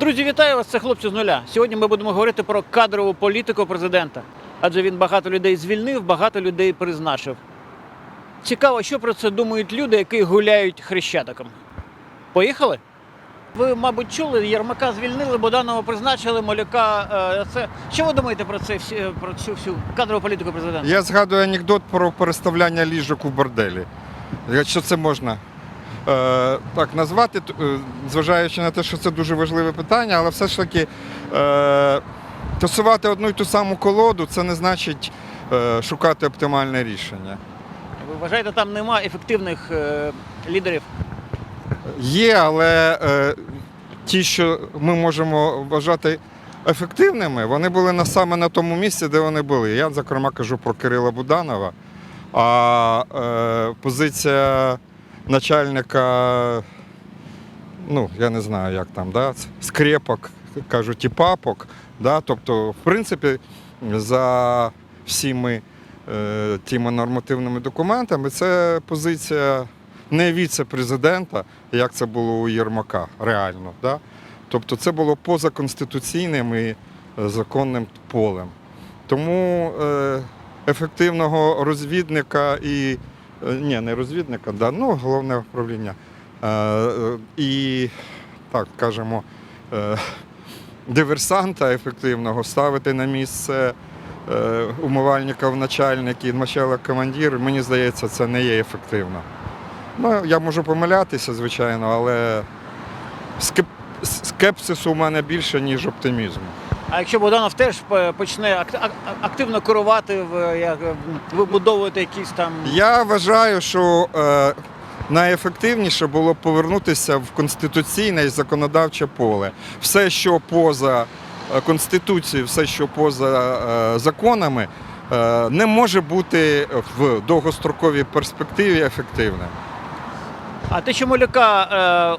Друзі, вітаю вас! Це хлопці з нуля. Сьогодні ми будемо говорити про кадрову політику президента. Адже він багато людей звільнив, багато людей призначив. Цікаво, що про це думають люди, які гуляють хрещатиком. Поїхали? Ви, мабуть, чули, Єрмака звільнили, Боданова призначили, Моляка. е, Це що ви думаєте про це всі про цю всю кадрову політику президента? Я згадую анекдот про переставляння ліжок у борделі. Якщо це можна е, так назвати, е, зважаючи на те, що це дуже важливе питання, але все ж таки е, тасувати одну й ту саму колоду це не значить е, шукати оптимальне рішення. Ви вважаєте, там нема ефективних е, лідерів? Є, але е, ті, що ми можемо вважати ефективними, вони були на саме на тому місці, де вони були. Я, зокрема, кажу про Кирила Буданова. А е, позиція начальника, ну, я не знаю, як там, да, скрепок, кажуть, і папок. Да, тобто, в принципі, за всіми е, тими нормативними документами це позиція не віце-президента, як це було у Єрмака, реально. Да? Тобто це було позаконституційним і е, законним полем. Тому е, ефективного розвідника і ні, не розвідника, да, ну, головне управління. Е, е, і так кажемо, е, диверсанта ефективного ставити на місце е, умивальника в начальники, начальник командир, мені здається, це не є ефективно. Ну, я можу помилятися, звичайно, але скеп... скепсису у мене більше, ніж оптимізму. А якщо Боданов теж е, почне ак- ак- активно керувати, в, е, вибудовувати якісь там. Я вважаю, що е, найефективніше було б повернутися в конституційне і законодавче поле. Все, що поза е, Конституцією, все, що поза е, законами, е, не може бути в довгостроковій перспективі ефективним. А те, що Моляка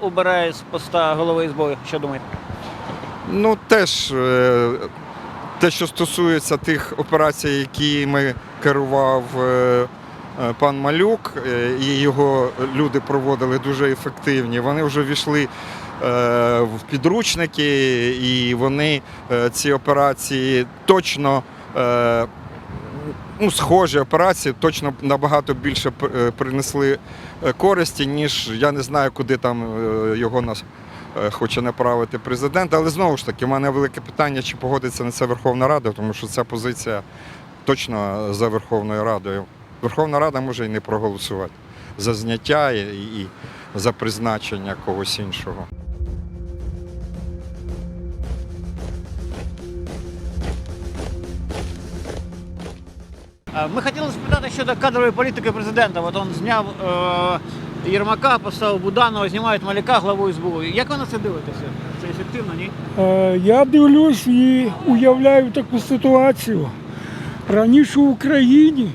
е, обирає з поста голови СБУ, що думаєте? Ну, теж е, те, що стосується тих операцій, якими керував е, е, пан Малюк, і його люди проводили дуже ефективні. Вони вже війшли в підручники, і вони ці операції точно. Ну, схожі операції точно набагато більше принесли користі, ніж я не знаю, куди там його нас хоче направити президент. Але знову ж таки, в мене велике питання, чи погодиться на це Верховна Рада, тому що ця позиція точно за Верховною Радою. Верховна Рада може і не проголосувати за зняття і, і за призначення когось іншого. Е, Ми хотіли спитати щодо кадрової політики президента. От він зняв е, Єрмака, поставив Буданова, знімають Маляка главу СБУ. Як ви на це дивитеся? Це ефективно, ні? Е, Я дивлюсь і уявляю таку ситуацію. Раніше в Україні,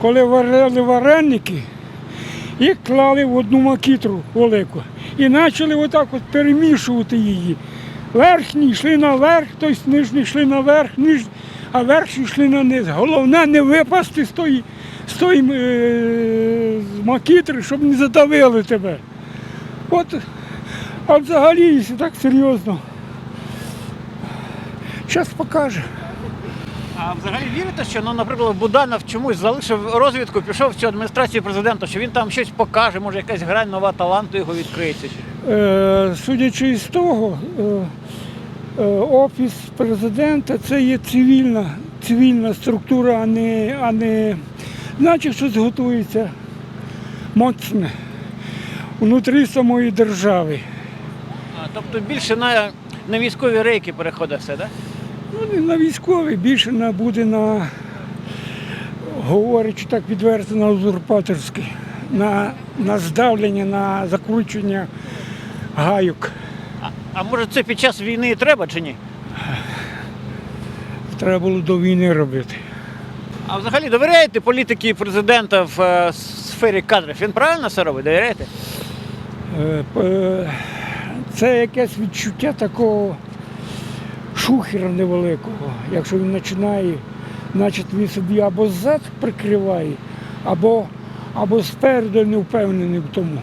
коли варили вареники, їх клали в одну макітру велику і почали отак от перемішувати її. Верхні йшли наверх, тобто нижні йшли наверх, ніж, а верхні йшли на низ. Головне не випасти з тої, з тої е, з макітри, щоб не задавили тебе. От, а взагалі, якщо так серйозно, Зараз покаже. А взагалі вірите, що, ну, наприклад, Буданов чомусь залишив розвідку, пішов в цю адміністрацію президента, що він там щось покаже, може якась грань нова таланту його відкриється. Е, судячи із того, е, е, офіс президента це є цивільна, цивільна структура, а не, а не значить, щось готується моцне внутрі самої держави. А, тобто більше на, на військові рейки переходить все, так? Ну, не на військовий, більше на, буде на, говорячи так відверто, на узурпаторський, на, на здавлення, на закручення гайок. А, а може це під час війни треба чи ні? Треба було до війни робити. А взагалі довіряєте політики президента в е, сфері кадрів? Він правильно все робить? Довіряєте? Е, п- Це якесь відчуття такого шухера невеликого. Якщо він починає, значить він собі або ззад прикриває, або, або спереду не впевнений в тому.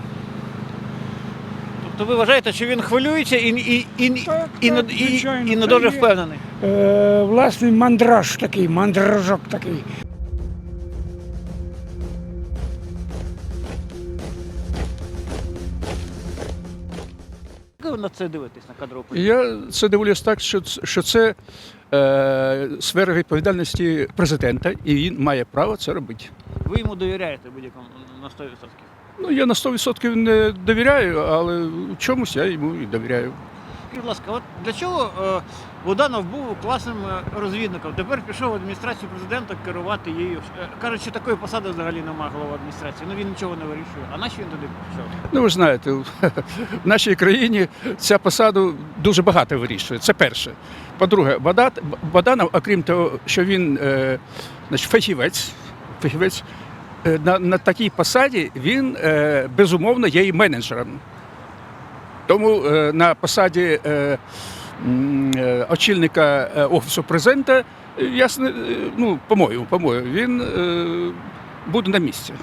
То ви вважаєте, що він хвилюється і, і, і, і, Так, і, не- так, і, звичайно, і не це дуже є. впевнений? Е, власний мандраж такий, мандражок такий. Як ви на це дивитесь на кадрову політику? Я це дивлюсь так, що, ц- що це е, сфера відповідальності президента, і він має право це робити. Ви йому довіряєте будь-якому на 100%? Ну, я на 100% не довіряю, але в чомусь я йому і довіряю. Скажіть, будь ласка, от для чого е, Буданов був класним е, розвідником? Тепер пішов в адміністрацію президента керувати її. Е, Кажуть, що такої посади взагалі немає голова адміністрації. Ну він нічого не вирішує. А нащо він туди пішов? Ну, ви знаєте, в нашій країні ця посада дуже багато вирішує. Це перше. По-друге, Баданов, окрім того, що він значить, фахівець, фахівець на, на такій посаді він безумовно є і менеджером. Тому е, на посаді е, е, очільника офісу президента, ясно, ну, по-моєму, по-моєму, він буде на місці.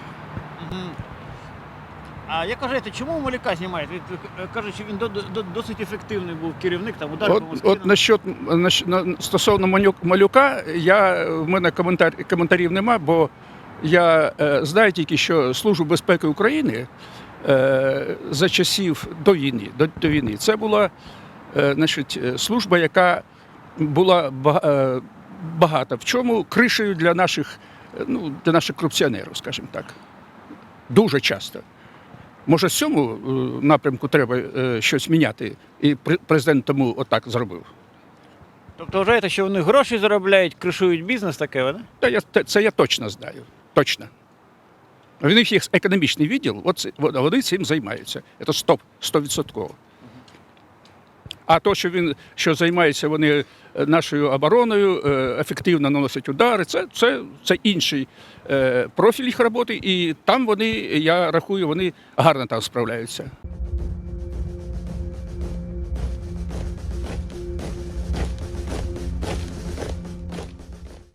А як кажете, чому Малюка знімають? Каже, що він до, до, досить ефективний був керівник, там удар От, от насчет, на, стосовно малюка, я, в мене коментар, коментарів нема, бо я е, знаю тільки, що Служба безпеки України за часів до війни, до, до війни це була е, значить, е, служба, яка була е, багата. В чому кришею для наших, е, ну, для наших корупціонерів, скажімо так. Дуже часто. Може, в цьому е, напрямку треба е, щось міняти, і президент тому отак зробив. Тобто вважаєте, що вони гроші заробляють, кришують бізнес таке, да? Та я це я точно знаю. Точно. В них є економічний відділ, от от вони цим займаються. Це стоп, стовідсотково. А то, що він що займається вони е, нашою обороною, е, ефективно наносять удари, це, це, це інший е, профіль їх роботи, і там вони, я рахую, вони гарно там справляються.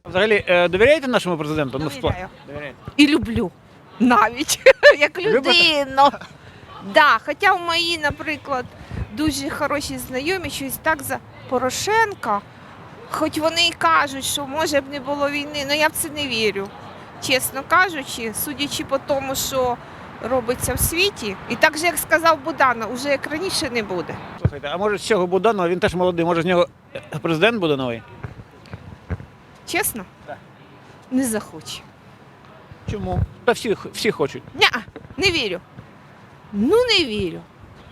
Взагалі, довіряєте нашому президенту? Ну, в Довіряю. Довіряєте. І люблю навіть як людину. Да, хоча в мої, наприклад, дуже хороші знайомі щось так за Порошенка, хоч вони і кажуть, що може б не було війни, але я в це не вірю. Чесно кажучи, судячи по тому, що робиться в світі, і так же, як сказав Будана, уже як раніше не буде. Слухайте, а може з цього Буданова, він теж молодий, може з нього е, президент буде новий? Чесно? Так. Не захоче. Чому? Та всі, всі хочуть. Ня, не вірю. Ну не вірю.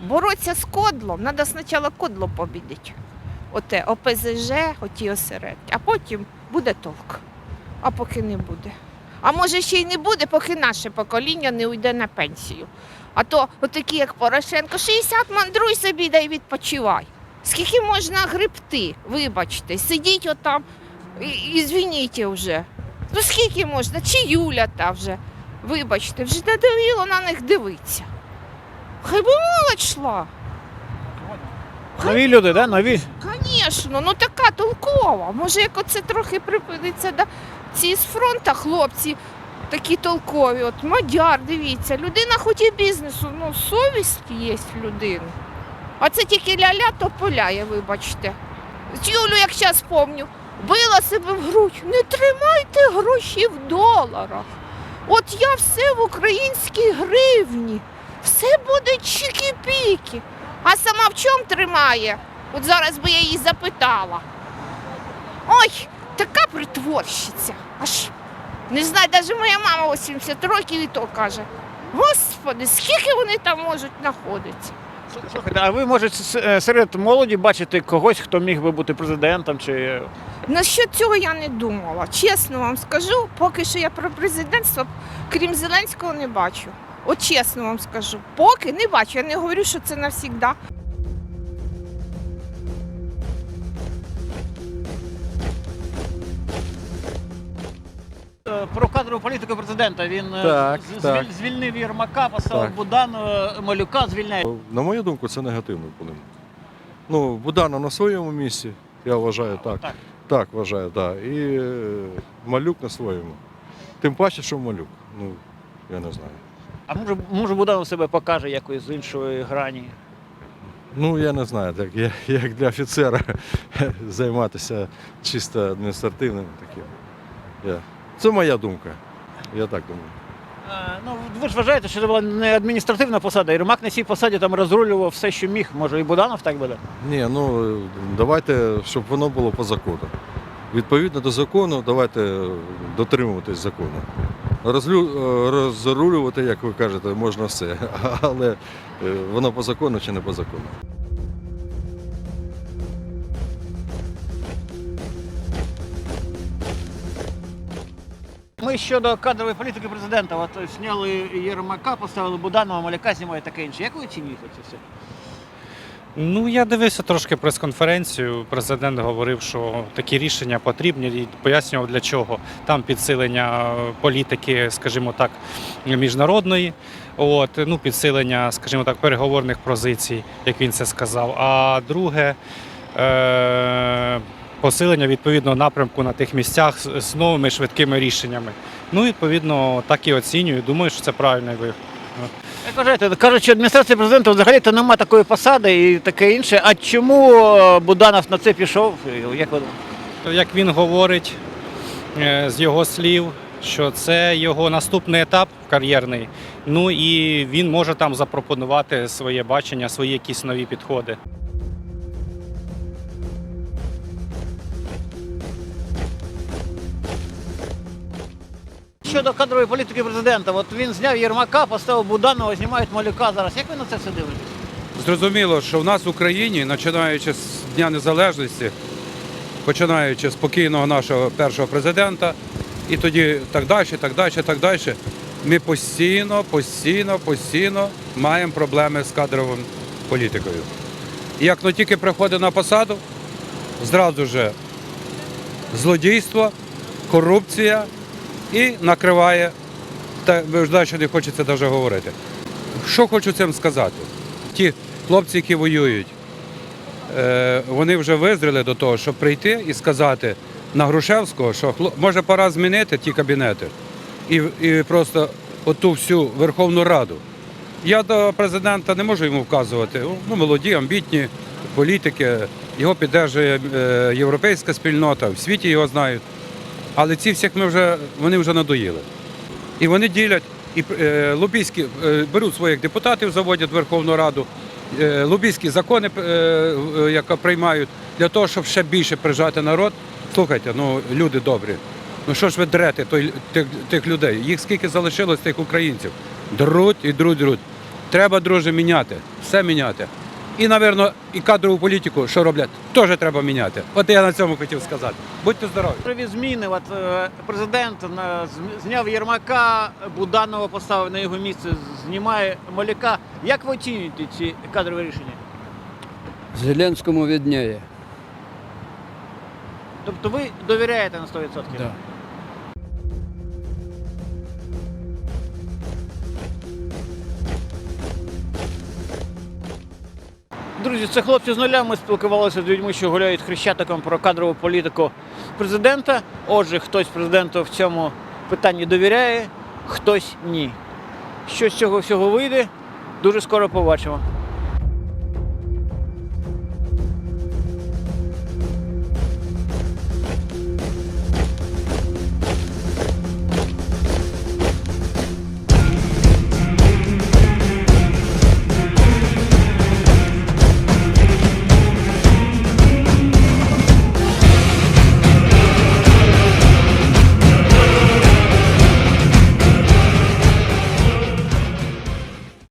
Боротися з кодлом, треба спочатку кодло побідити. Оте ОПЗЖ, оті осередки, а потім буде толк. А поки не буде. А може ще й не буде, поки наше покоління не уйде на пенсію. А то отакі, як Порошенко, 60 мандруй собі да й відпочивай. Скільки можна гребти, вибачте, сидіть отам і, і звініть вже. Ну скільки можна? Чи Юля та вже? Вибачте, вже надоїло на них дивитися. Хай би молодь йшла. Нові люди, да? Нові. Звісно, ну така толкова. Може, як оце трохи припиниться, да? ці з фронту хлопці такі толкові. От мадяр, дивіться, людина хоч і бізнесу, ну совість є в людини. А це тільки ля-ля тополяє, вибачте. Юлю, як зараз пам'ятаю, била себе в грудь. Не тримайте гроші в доларах. От я все в українській гривні. Все буде чики-піки. А сама в чому тримає? От зараз би я її запитала. Ой, така притворщиця. Аж не знаю, навіть моя мама 80 років і то каже. Господи, скільки вони там можуть знаходитися? Слухайте, а ви може с- е, серед молоді бачите когось, хто міг би бути президентом чи. на Насчет цього я не думала. Чесно вам скажу, поки що я про президентство, крім Зеленського, не бачу. От чесно вам скажу, поки не бачу. Я не говорю, що це навсігда. Про кадрову політику президента він е, Так, з- так. звільнив Єрмака, поставив Так. Буданова, Малюка звільняє. На мою думку, це негативний вплив. Ну, Буданов на своєму місці, я вважаю так. Так. Так, вважаю, так. І е, малюк на своєму. Тим паче, що малюк. Ну, я не знаю. А може, може Буданов себе покаже якось з іншої грані. Ну, я не знаю, так, я, як для офіцера займатися чисто адміністративним таким. Я. Це моя думка. Я так думаю. Е, Ну, ви ж вважаєте, що це була не адміністративна посада. Єрмак на цій посаді там розрулював все, що міг. Може, і Буданов так буде? Ні, ну давайте, щоб воно було по закону. Відповідно до закону, давайте дотримуватись закону. Розлю, е, розрулювати, як ви кажете, можна все. Але е, воно по закону чи не по закону. Щодо кадрової політики президента, от зняли Єрмака, поставили Буданова, Маляка знімають таке інше. Як ви оцінюєте це все? Ну, я дивився трошки прес-конференцію. Президент говорив, що такі рішення потрібні і пояснював для чого. Там підсилення політики, скажімо так, міжнародної, от, ну, підсилення, скажімо так, переговорних позицій, як він це сказав. А друге е- посилення відповідного напрямку на тих місцях з, новими швидкими рішеннями. Ну, відповідно, так і оцінюю. Думаю, що це правильний вихід. Як вважаєте, кажуть, що адміністрація президента взагалі то немає такої посади і таке інше. А чому е, Буданов на це пішов? Як ви як він говорить е, з його слів, що це його наступний етап кар'єрний. Ну і він може там запропонувати своє бачення, свої якісь нові підходи. Щодо кадрової політики президента, от він зняв Єрмака, поставив Буданова, знімають Малюка зараз. Як ви на це все дивитесь? Зрозуміло, що в нас в Україні, починаючи з Дня Незалежності, починаючи з покійного нашого першого президента, і тоді так далі, так далі, так далі, ми постійно, постійно, постійно маємо проблеми з кадровою політикою. І як ну тільки приходить на посаду, зразу же злодійство, корупція і накриває, та далі не хочеться навіть говорити. Що хочу цим сказати? Ті хлопці, які воюють, е, вони вже визріли до того, щоб прийти і сказати на Грушевського, що може пора змінити ті кабінети і, і просто оту всю Верховну Раду. Я до президента не можу йому вказувати. Ну, молоді, амбітні політики, його підтримує е, європейська спільнота, в світі його знають. Але ці всіх ми вже, вони вже надоїли. І вони ділять, і е, лобійські е, беруть своїх депутатів, заводять в Верховну Раду, е, лобійські закони е, е, яка приймають для того, щоб ще більше прижати народ. Слухайте, ну люди добрі. Ну що ж ви дрете той, тих, тих людей? Їх скільки залишилось тих українців? Друуть і друуть, друуть. Треба, друже, міняти, все міняти. І, напевно, і кадрову політику, що роблять, теж треба міняти. От я на цьому хотів сказати. Будьте здорові. Кадрові зміни. От е, президент зняв Єрмака, Буданова поставив на його місце, знімає Маляка. Як ви оцінюєте ці кадрові рішення? Зеленському відняє. Тобто ви довіряєте на 100%? Да. Друзі, це хлопці з нуля. Ми спілкувалися з людьми, що гуляють хрещатиком про кадрову політику президента. Отже, хтось президенту в цьому питанні довіряє, хтось ні. Що з цього всього вийде, дуже скоро побачимо.